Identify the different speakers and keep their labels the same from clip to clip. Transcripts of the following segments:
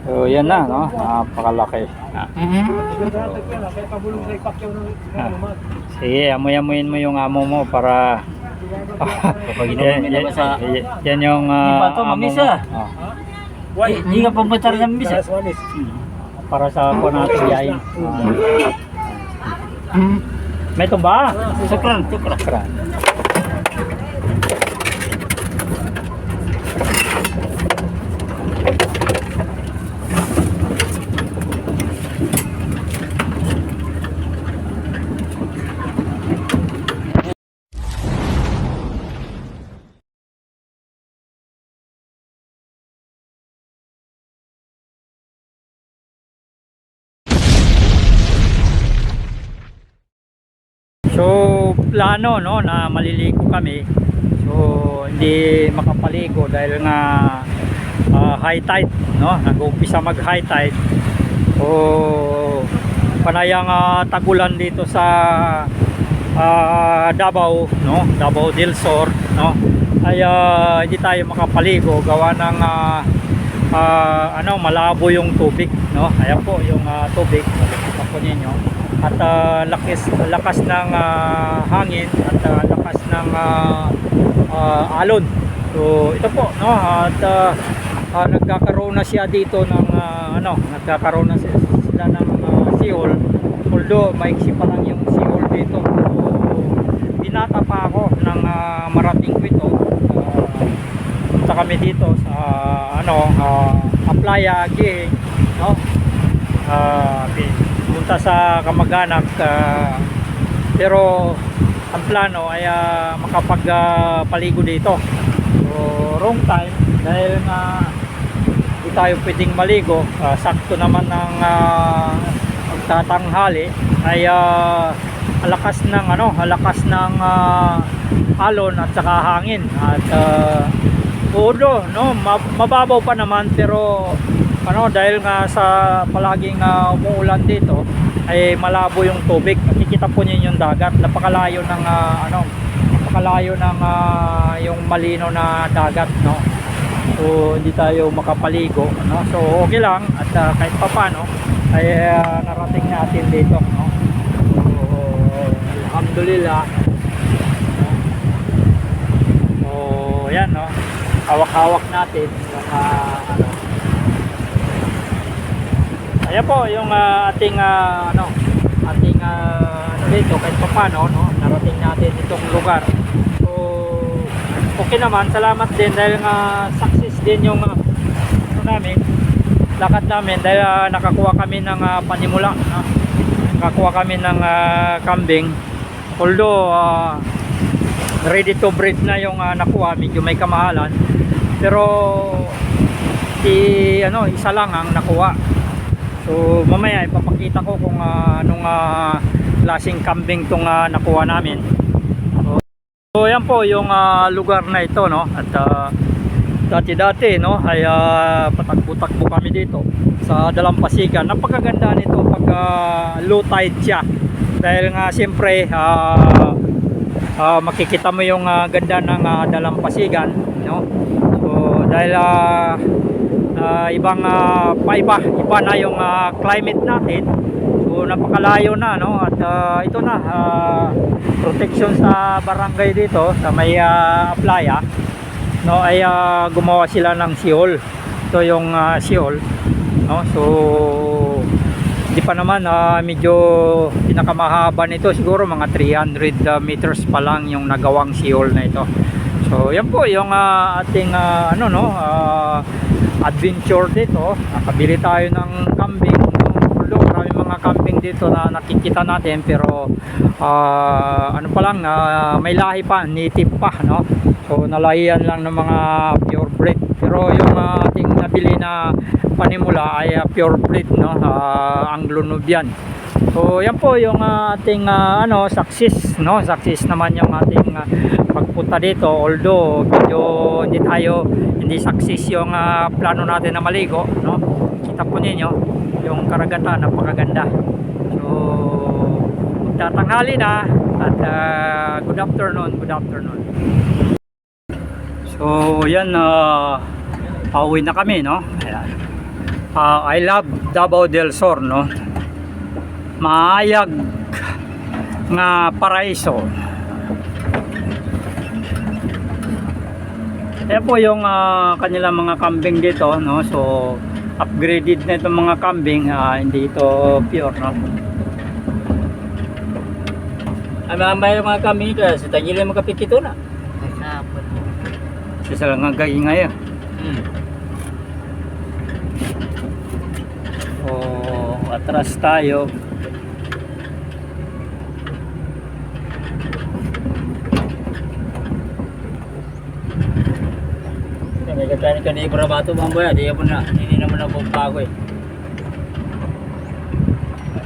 Speaker 1: So, yan na, no? Napakalaki. Ah. Ah. Sige, amoy-amoyin mo yung amo mo para...
Speaker 2: Kapag inumin
Speaker 1: yan,
Speaker 2: naman sa...
Speaker 1: yan, yan yung uh,
Speaker 2: ba to, mamisa?
Speaker 1: Oh.
Speaker 2: Hindi nga pamatar ng misa.
Speaker 1: para sa ako natin yain. May tumba?
Speaker 2: Sukran, sukran.
Speaker 1: Kran. So, plano no na maliligo kami. So, hindi makapaligo dahil nga ah, high tide, no? Nag-uumpisa mag high tide. So, panayang ah, tagulan dito sa ah, Davao, no? Davao del Sur, no? Ay ah, hindi tayo makapaligo gawa ng ah, ah, ano, malabo yung tubig, no? Ayan po yung ah, tubig. Nakikita po ninyo at ah, lakas lakas ng ah, hangin at ah, lakas ng ah, ah, alon. So ito po no at ah, ah, nagkakaroon na siya dito ng ah, ano, nagkakaroon na si- sila ng uh, Seoul. Although maiksi pa lang yung Seoul dito. So binata pa ako ng ah, marating ko ito. Punta kami dito sa ano, uh, Aplaya Gihing, no? Ah, punta sa kamag-anak ah, pero ang plano ay ah, makapagpaligo dito. So wrong time dahil nga hindi tayo pwedeng maligo. Ah, sakto naman ng uh, tatanghali ay ah, alakas ng ano alakas ng ah, alon at saka hangin. At uh, ulo no? Ma- mababaw pa naman pero ano dahil nga sa palaging uh, umuulan dito ay malabo yung tubig. Nakikita po niyo yung dagat. Napakalayo ng ah, ano napakalayo ng ah, yung malino na dagat no? So hindi tayo makapaligo no? So okay lang. At ah, kahit papano ay ah, narating natin dito no? So alhamdulillah. So yan no? Hawak-hawak natin yung ah, ano Ayan po yung ah, ating ah, ano, ating ah, ano dito kahit pa no, narating natin itong lugar. So okay naman, salamat din dahil nga success din yung ah, ano namin, lakad namin dahil ah, nakakuha kami ng ah, panimula, no? Nakakuha kami ng ah, kambing. Although ah, ready to breed na yung ah, nakuha, medyo may kamahalan. Pero si ano, isa lang ang nakuha. So mamaya ipapakita ko kung ah, anong ah, klaseng kambing tong ah, nakuha namin. So, so yan po yung ah, lugar na ito no at ah, dati-dati no ay ah, patagbo-tagbo kami dito sa Dalampasigan. Napakaganda nito pag ah, low tide siya. Dahil nga siyempre ah, ah, makikita mo yung ah, ganda ng ah, Dalampasigan no. So dahil ah, ah, ibang uh, paiba iba. Na yung ah, climate natin. So napakalayo na no? At ah, ito na ah, protection sa barangay dito sa may uh, playa no? Ay ah, gumawa sila ng Seoul. Ito yung uh, Seoul no? So hindi pa naman ah, medyo pinakamahaba nito. Siguro mga 300 ah, meters pa lang yung nagawang Seoul na ito. So yan po yung ah, ating ah, ano no? Ah, adventure dito. Nakabili tayo ng kambing although marami mga kambing dito na nakikita natin pero ah, ano pa lang ah, may lahi pa native pa no? So nalahian lang ng mga pure breed pero yung ah, ating nabili na panimula ay ah, pure breed no? Uh, Anglo Nubian So yan po yung ah, ating ah, ano success no? Success naman yung ating ah, pagpunta dito although medyo hindi tayo hindi success yung ah, plano natin na maligo no? Kita po ninyo yung karagatan napakaganda. So magtatanghali na at ah, good afternoon good afternoon. So yan uh, pauwi na kami no? Ayan. Ah, I love Davao del Sur no? Maayag nga paraiso Yan po yung ah, kanilang mga kambing dito, no? So, upgraded na itong mga kambing, ah, hindi ito pure, no?
Speaker 2: Ay, mga may mga kami ito, sa tagilin mga kapikito na.
Speaker 1: Kasi sila nga gagi ngayon.
Speaker 2: Hmm.
Speaker 1: So, atras tayo.
Speaker 2: May katani ka ni Ibrabato mamaya, di mo na, hindi naman na bago eh.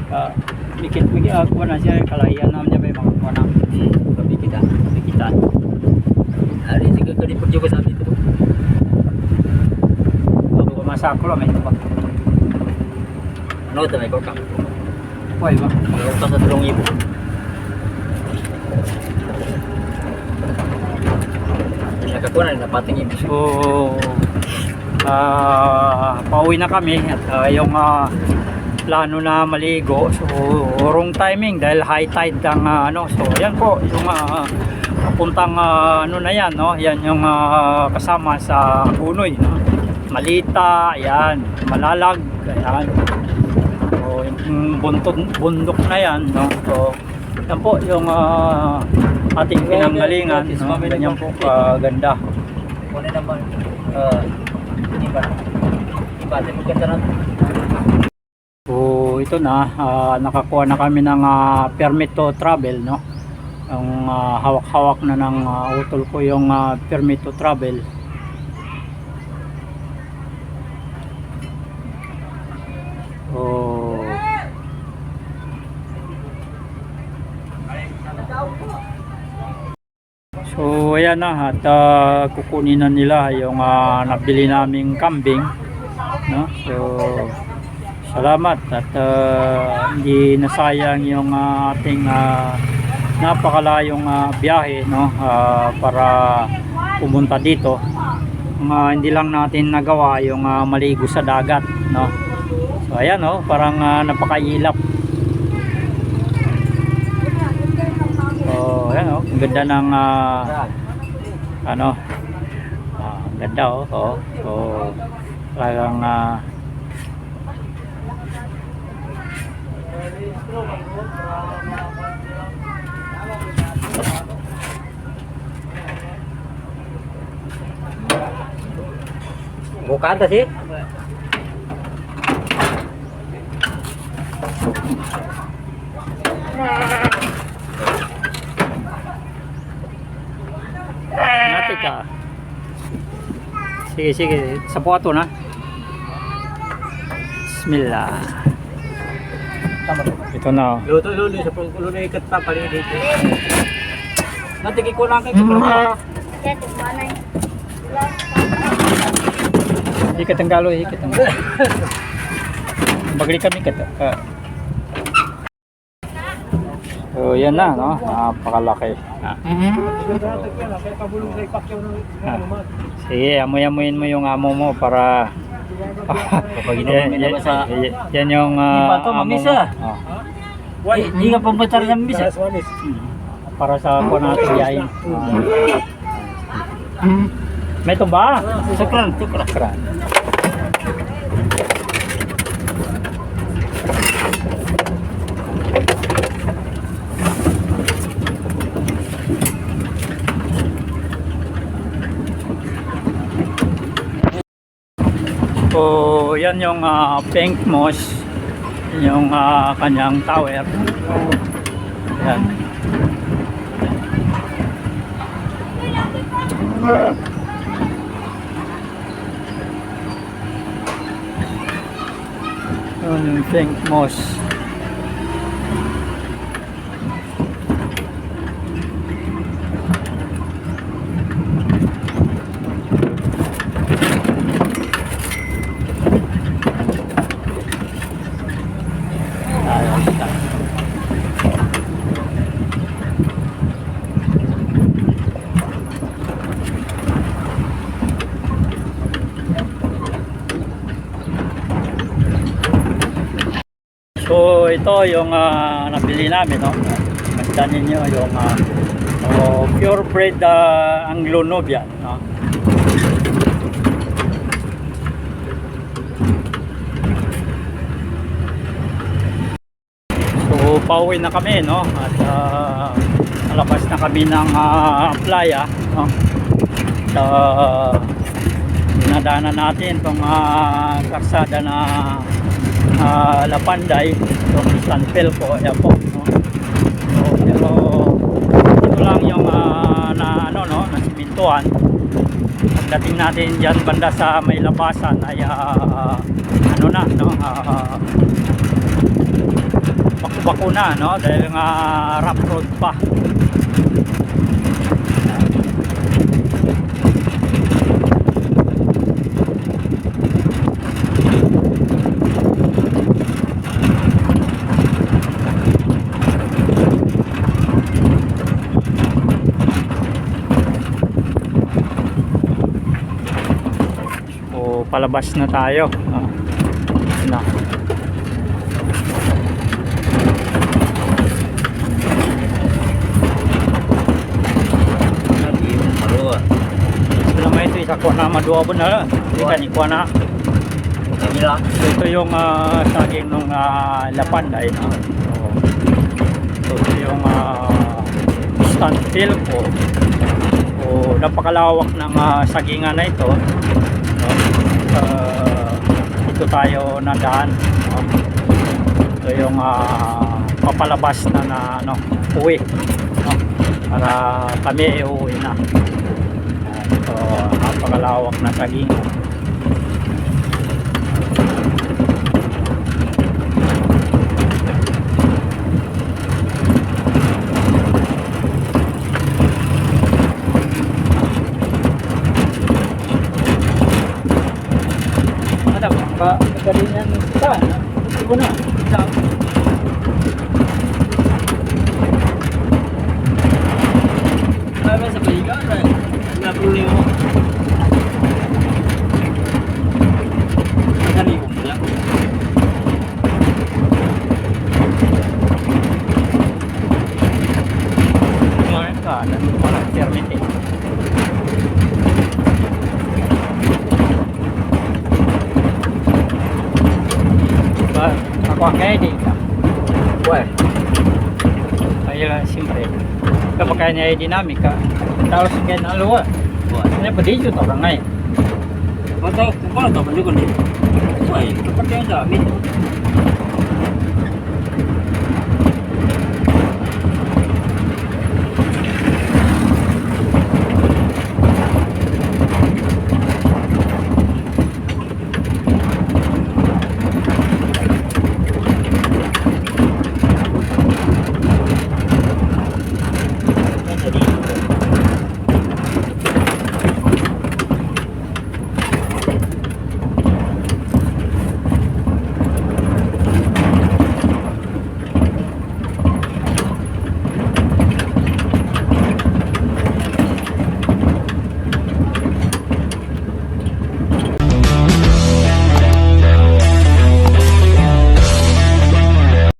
Speaker 1: Uh, mikit migi ako na siya, kalahiyan naman niya may mga kuha na.
Speaker 2: Hmm, kapikita, kapikita. Hari sige ka di perjuga sa dito.
Speaker 1: Bago masako lang, may ito pa.
Speaker 2: Ano ito may korka?
Speaker 1: Uy, ba?
Speaker 2: Mayroon ka sa tulong ibo. Nakakuha na, napating ibo.
Speaker 1: So, ah pauwi na kami at ah, yung ah, plano na maligo. So, wrong timing dahil high tide ang ah, ano. So, yan po yung ah, papuntang ah, ano na yan, no? Yan yung ah, kasama sa Punoy, no? Malita, yan, Malalag, ayan. So, yung bundok, bundok na yan, no? So, yan po yung ah, ating pinanggalingan, no? Ganyan po kaganda.
Speaker 2: Kunin naman. Uh, iba. Iba, maganda na.
Speaker 1: So ito na, ah, nakakuha na kami ng ah, permit to travel, no? Ang ah, hawak-hawak na ng ah, utol ko yung ah, permit to travel. So, So ayan na at ah, kukunin na nila yung ah, nabili naming kambing no? So salamat at ah, hindi nasayang yung ah, ating ah, napakalayong ah, biyahe no Ah, para pumunta dito. Mga hindi lang natin nagawa yung ah, maligo sa dagat no. So ayan no, parang ah, napakailap. Ayan ang ganda ng ah, ano ah, ang ganda oh, oh. so talagang ah,
Speaker 2: Bukada sih.
Speaker 1: Nati ka. Sige, sige. Sa puwato na. Bismillah. Ito na. oh.
Speaker 2: Luto lulo sa pangkulo na ikat pa pali dito. Nanti kikulang kay
Speaker 3: Kaya tumanay.
Speaker 1: Hikit ang galo, hikit ang galo. Bagli kami kata. Ah. So, yan na, no? Napakalaki. Ah. Ah. Sige, amoy-amoyin mo yung amo mo para
Speaker 2: Kapag
Speaker 1: yan,
Speaker 2: inumin na ba sa
Speaker 1: yan, yan yung uh,
Speaker 2: Iba to,
Speaker 1: amo mo.
Speaker 2: mamisa.
Speaker 1: Oh.
Speaker 2: Why? Hindi ka pambatar ng misa.
Speaker 1: para sa po natin yain. May tumba.
Speaker 2: Sukran, sukran.
Speaker 1: Kran. So, yan yung ah, pink moss. Yung ah, kanyang tower. Yan. Yun yung pink moss. Ito yung ah, nabili namin no. Ganda ninyo yung uh, oh, purebred uh, Anglo Nubian no. So pauwi na kami no at uh, nalabas na kami ng uh, playa no. At uh, dinadaanan natin itong uh, karsada na uh, Lapanday itong San Pelco Airport no. So, pero ito lang yung uh, na ano no na simintuan pagdating natin diyan banda sa may labasan ay uh, ano na no uh, bako na no dahil nga rough road pa So palabas na tayo ah, na ito isa ko na maduwa na hindi ka ni kuha na. So, ito yung uh, saging nung uh, Lapanday. No? So, ito yung uh, stand fill ko. So, napakalawak ng uh, sagingan na ito. Uh, ito tayo nadaan. No? Ito yung uh, papalabas na na ano, uwi. No? Para kami uuwi na. So, napakalawak na sagingan. Ada ba? Kagalingan sa na. Ito na.
Speaker 2: Sa balikan, nabuli mo. Kani ko pala.
Speaker 1: Kumain ka. Wala permit eh. Ba, ako ang kaya di ka.
Speaker 2: Why?
Speaker 1: Kaya siyempre. Kapag kaya niya ay dinamika. Tapos kaya na luwa.
Speaker 2: Why?
Speaker 1: Ano pa dito to ka ngayon?
Speaker 2: Mata, kung paano dapat nyo kundi? Why? Kapag kayo dami.